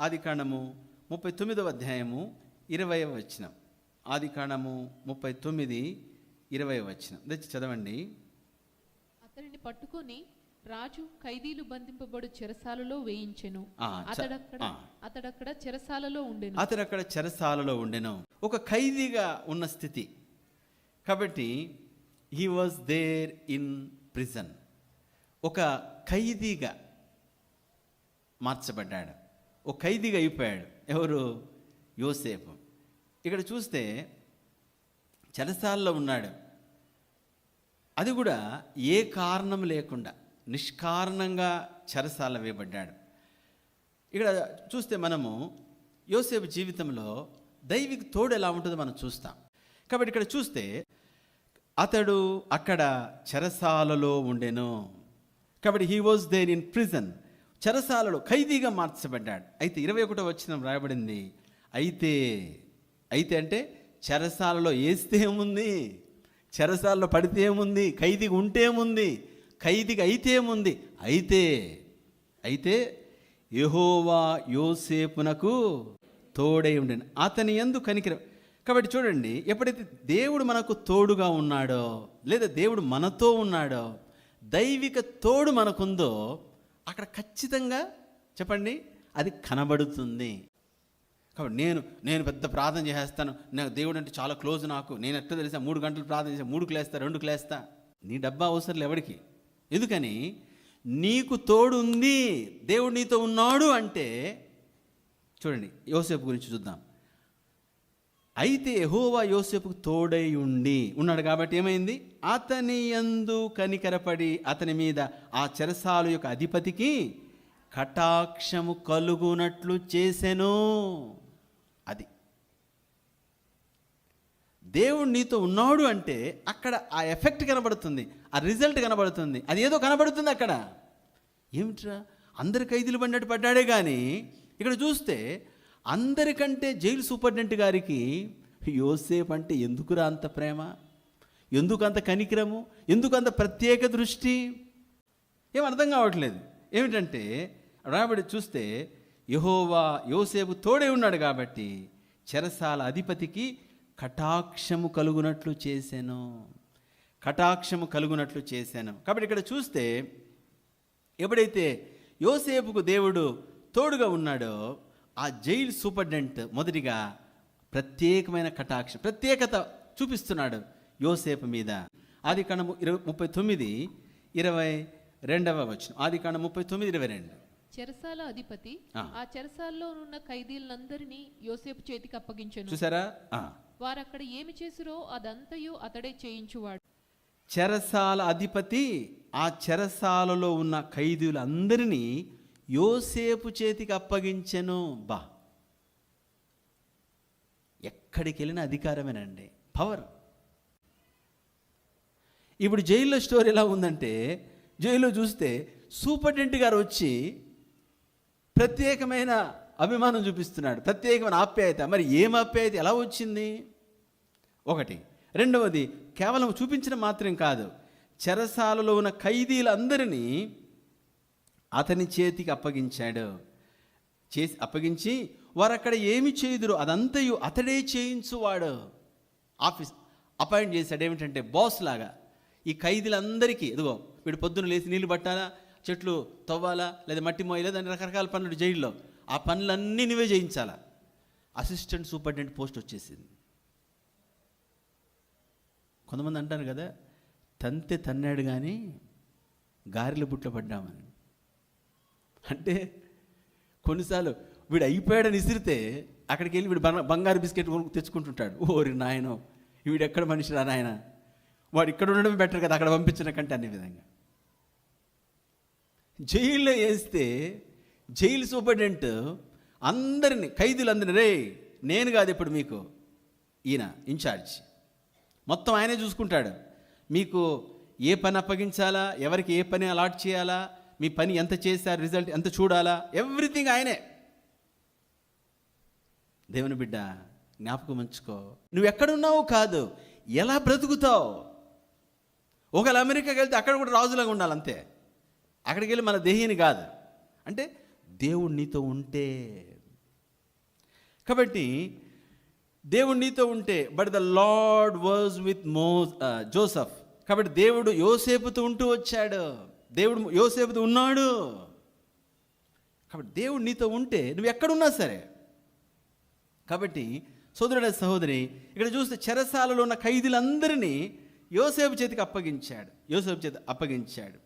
ఆది కాండము ముప్పై తొమ్మిదవ అధ్యాయము ఇరవై వచనం. ఆది కాండము ముప్పై తొమ్మిది ఇరవై వచనం. తెచ్చి చదవండి. అతడిని పట్టుకొని రాజు ఖైదీలు బంధింపబడు చెరసాలలో వేయించెను. అతడక్కడ. అతడక్కడ చెరసాలలో ఉండెను. అతడు అక్కడ చెరసాలలో ఉండెను. ఒక ఖైదీగా ఉన్న స్థితి. కాబట్టి he was there in prison ఒక ఖైదీగా మార్చబడ్డాడు. ఒక ఖైదీగా అయిపోయాడు. ఎవరు? యోసేపు. ఇక్కడ చూస్తే చెరసాల్లో ఉన్నాడు. అది కూడా ఏ కారణం లేకుండా నిష్కారణంగా చెరసాల వేయబడ్డాడు. ఇక్కడ చూస్తే మనము యోసేపు జీవితంలో దైవిక తోడు ఎలా ఉంటుందో మనం చూస్తాం. కాబట్టి ఇక్కడ చూస్తే అతడు అక్కడ చెరసాలలో ఉండెను. కాబట్టి he was there in prison చెరసాలలో ఖైదీగా మార్చబడ్డాడు. అయితే ఇరవై ఒకటో వచ్చిన రాయబడింది. అయితే అయితే అంటే చెరసాలలో వేస్తే ఏముంది? చెరసాలలో పడితే ఏముంది? ఖైదీగా ఉంటే ఏముంది? ఖైదీగా అయితే ఏముంది? అయితే అయితే యహోవా యోసేపునకు తోడై ఉండి అతని ఎందు కనికిర. కాబట్టి చూడండి ఎప్పుడైతే దేవుడు మనకు తోడుగా ఉన్నాడో లేదా దేవుడు మనతో ఉన్నాడో దైవిక తోడు మనకుందో అక్కడ ఖచ్చితంగా చెప్పండి. అది కనబడుతుంది. కాబట్టి నేను నేను పెద్ద ప్రార్థన చేసేస్తాను. నాకు దేవుడు అంటే చాలా క్లోజ్ నాకు. నేను ఎట్లా తెలిసా? మూడు గంటలు ప్రార్థన చేసా మూడు క్లేస్తా రెండు క్లేస్తా. నీ డబ్బా అవసరం ఎవరికి ఎందుకని? నీకు తోడు ఉంది దేవుడు నీతో ఉన్నాడు అంటే చూడండి యోసేపు గురించి చూద్దాం. అయితే ఎహోవా యోసేపుకు తోడై ఉండి ఉన్నాడు కాబట్టి ఏమైంది? అతని యందు కనికరపడి అతని మీద ఆ చెరసాలు యొక్క అధిపతికి కటాక్షము కలుగునట్లు చేసెను. అది. దేవుడు నీతో ఉన్నాడు అంటే అక్కడ ఆ ఎఫెక్ట్ కనబడుతుంది ఆ రిజల్ట్ కనబడుతుంది అది ఏదో కనబడుతుంది అక్కడ. ఏమిట్రా? అందరి ఖైదీలు పడినట్టు పడ్డాడే కానీ ఇక్కడ చూస్తే అందరికంటే జైలు సూపరింటెండెంట్ గారికి యోసేఫ్ అంటే ఎందుకురా అంత ప్రేమ? ఎందుకు అంత కనికరము? ఎందుకు అంత ప్రత్యేక దృష్టి? ఏం అర్థం కావట్లేదు. ఏమిటంటే రాబడి చూస్తే యహోవా యోసేపు తోడే ఉన్నాడు కాబట్టి చెరసాల అధిపతికి కటాక్షము కలుగునట్లు చేశాను కటాక్షము కలుగునట్లు చేశాను కాబట్టి ఇక్కడ చూస్తే ఎప్పుడైతే యోసేపుకు దేవుడు తోడుగా ఉన్నాడో ఆ జైలు సూపరింటెండెంట్ మొదటిగా ప్రత్యేకమైన కటాక్షం ప్రత్యేకత చూపిస్తున్నాడు యోసేపు మీద. ఆది కాండము ఇరవై ముప్పై తొమ్మిది ఇరవై రెండవ వచనం. ఆది కాండం ముప్పై తొమ్మిది ఇరవై రెండు. చెరసాల అధిపతి ఆ. చెరసాల్లో ఉన్న ఖైదీలందరినీ యోసేపు చేతికి అప్పగించెను. చూసారా? ఆ. వారక్కడ ఏమి చేసిరో అదంతయు అతడే చేయించువాడు. చెరసాల అధిపతి ఆ చెరసాలలో ఉన్న ఖైదీలందరినీ యోసేపు చేతికి అప్పగించెను బా. ఎక్కడికి వెళ్ళిన అధికారమేనండి. పవర్ ఇప్పుడు జైల్లో స్టోరీ ఎలా ఉందంటే జైల్లో చూస్తే సూపరింటెండెంట్ గారు వచ్చి ప్రత్యేకమైన అభిమానం చూపిస్తున్నాడు. ప్రత్యేకమైన ఆప్యాయత. మరి ఏం ఆప్యాయత? ఎలా వచ్చింది? ఒకటి. రెండవది కేవలం చూపించడం మాత్రం కాదు. చెరసాలలో ఉన్న ఖైదీలందరినీ అతని చేతికి అప్పగించాడు. చేసి అప్పగించి వారు అక్కడ ఏమి చేయుదురు అదంతయు అతడే చేయించువాడు. ఆఫీస్ అపాయింట్ చేశాడు. ఏమిటంటే బాస్ లాగా. ఈ ఖైదీలందరికీ ఇదిగో వీడు పొద్దున్న లేచి నీళ్ళు పట్టాలా చెట్లు తవ్వాలా లేదా మట్టి మోయాలా దాని రకరకాల పనులు జైల్లో. ఆ పనులన్నీ నువ్వే చేయించాలా అసిస్టెంట్ సూపరింటెండెంట్ పోస్ట్ వచ్చేసింది. కొంతమంది అంటారు కదా తంతే తన్నాడు కానీ గారెల బుట్ల పడ్డామని. అంటే కొన్నిసార్లు వీడు అయిపోయాడని ఇసిరితే అక్కడికి వెళ్ళి వీడు బంగారు బిస్కెట్ తెచ్చుకుంటుంటాడు. ఓరి నాయనో వీడు ఎక్కడ మనిషి రా నాయన? వాడు ఇక్కడ ఉండడం బెటర్ కదా అక్కడ పంపించిన కంటే అనే విధంగా. జైల్లో వేస్తే జైలు సూపరింటెండెంట్ అందరిని ఖైదీలందరినీ రే నేను కాదు ఇప్పుడు మీకు ఈయన ఇన్ఛార్జ్ మొత్తం ఆయనే చూసుకుంటాడు. మీకు ఏ పని అప్పగించాలా? ఎవరికి ఏ పని అలాట్ చేయాలా? మీ పని ఎంత చేశారు రిజల్ట్ ఎంత చూడాలా? ఎవ్రీథింగ్ ఆయనే. దేవుని బిడ్డ జ్ఞాపకం ఉంచుకో. నువ్వు ఎక్కడున్నావు కాదు ఎలా బ్రతుకుతావు? ఒకవేళ అమెరికాకి వెళ్తే అక్కడ కూడా రాజులాగా ఉండాలి అంతే. అక్కడికి వెళ్ళి మన దేహిని కాదు. అంటే దేవుడు నీతో ఉంటే. కాబట్టి దేవుడు నీతో ఉంటే but the Lord was with మో జోసఫ్ కాబట్టి దేవుడు యోసేపుతో ఉంటూ వచ్చాడు. దేవుడు యోసేపుతో ఉన్నాడు. కాబట్టి దేవుడు నీతో ఉంటే నువ్వు ఎక్కడున్నా సరే. కాబట్టి సోదరుడ సహోదరి ఇక్కడ చూస్తే చెరసాలలో ఉన్న ఖైదీలందరినీ యోసేపు చేతికి అప్పగించాడు. యోసేపు చేతి అప్పగించాడు.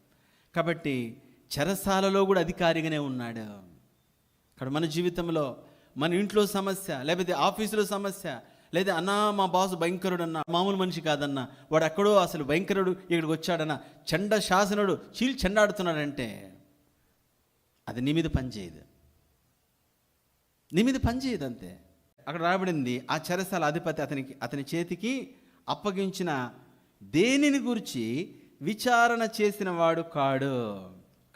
కాబట్టి చెరసాలలో కూడా అధికారిగానే ఉన్నాడు. ఇక్కడ మన జీవితంలో మన ఇంట్లో సమస్య లేకపోతే ఆఫీసులో సమస్య లేదా అన్నా మా బాసు భయంకరుడు అన్న మామూలు మనిషి కాదన్న వాడు ఎక్కడో అసలు భయంకరుడు ఇక్కడికి వచ్చాడన్న చండ శాసనుడు చీల్ చెండాడుతున్నాడంటే అది నీ మీద పనిచేయదు నీ మీద పనిచేయదు అంతే. అక్కడ రాబడింది ఆ చెరసాల అధిపతి అతనికి అతని చేతికి అప్పగించిన దేనిని గురించి విచారణ చేసిన వాడు కాడు.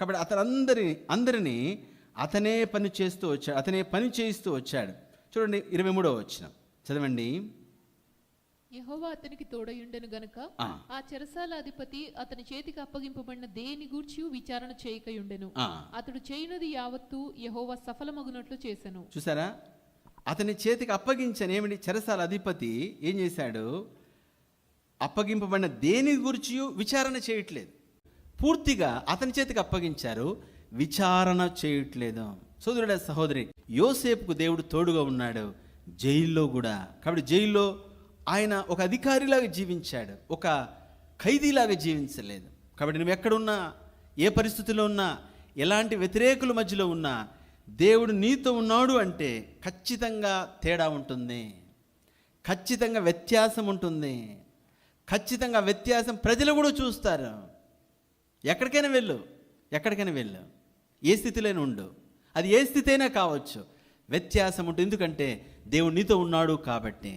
కాబట్టి అతనందరి అందరినీ అతనే పని చేస్తూ వచ్చాడు అతనే పని చేయిస్తూ వచ్చాడు. చూడండి ఇరవై మూడవ వచ్చిన చదవండి. యెహోవా అతనికి తోడయుండెను గనుక ఆ. చెరసాల అధిపతి అతని చేతికి అప్పగింపబడిన దేని గూర్చి విచారణ చేయకయుండెను. అతడు చేయునది యావత్తు యెహోవా సఫలమగునట్లు చేసెను. చూసారా? అతని చేతికి అప్పగించాను ఏమిటి చెరసాల అధిపతి ఏం చేశాడు? అప్పగింపబడిన దేని గురించి విచారణ చేయట్లేదు. పూర్తిగా అతని చేతికి అప్పగించారు. విచారణ చేయట్లేదు. సోదరుడ సహోదరి యోసేపుకు దేవుడు తోడుగా ఉన్నాడు. జైల్లో కూడా. కాబట్టి జైల్లో ఆయన ఒక అధికారిలాగా జీవించాడు. ఒక ఖైదీలాగా జీవించలేదు. కాబట్టి నువ్వు ఎక్కడున్నా ఏ పరిస్థితిలో ఉన్నా ఎలాంటి వ్యతిరేకుల మధ్యలో ఉన్నా దేవుడు నీతో ఉన్నాడు అంటే ఖచ్చితంగా తేడా ఉంటుంది. ఖచ్చితంగా వ్యత్యాసం ఉంటుంది. ఖచ్చితంగా వ్యత్యాసం ప్రజలు కూడా చూస్తారు. ఎక్కడికైనా వెళ్ళు ఎక్కడికైనా వెళ్ళు. ఏ స్థితిలోనే ఉండు. అది ఏ స్థితి అయినా కావచ్చు. వ్యత్యాసం ఉంటుంది. ఎందుకంటే దేవుడు నీతో ఉన్నాడు కాబట్టి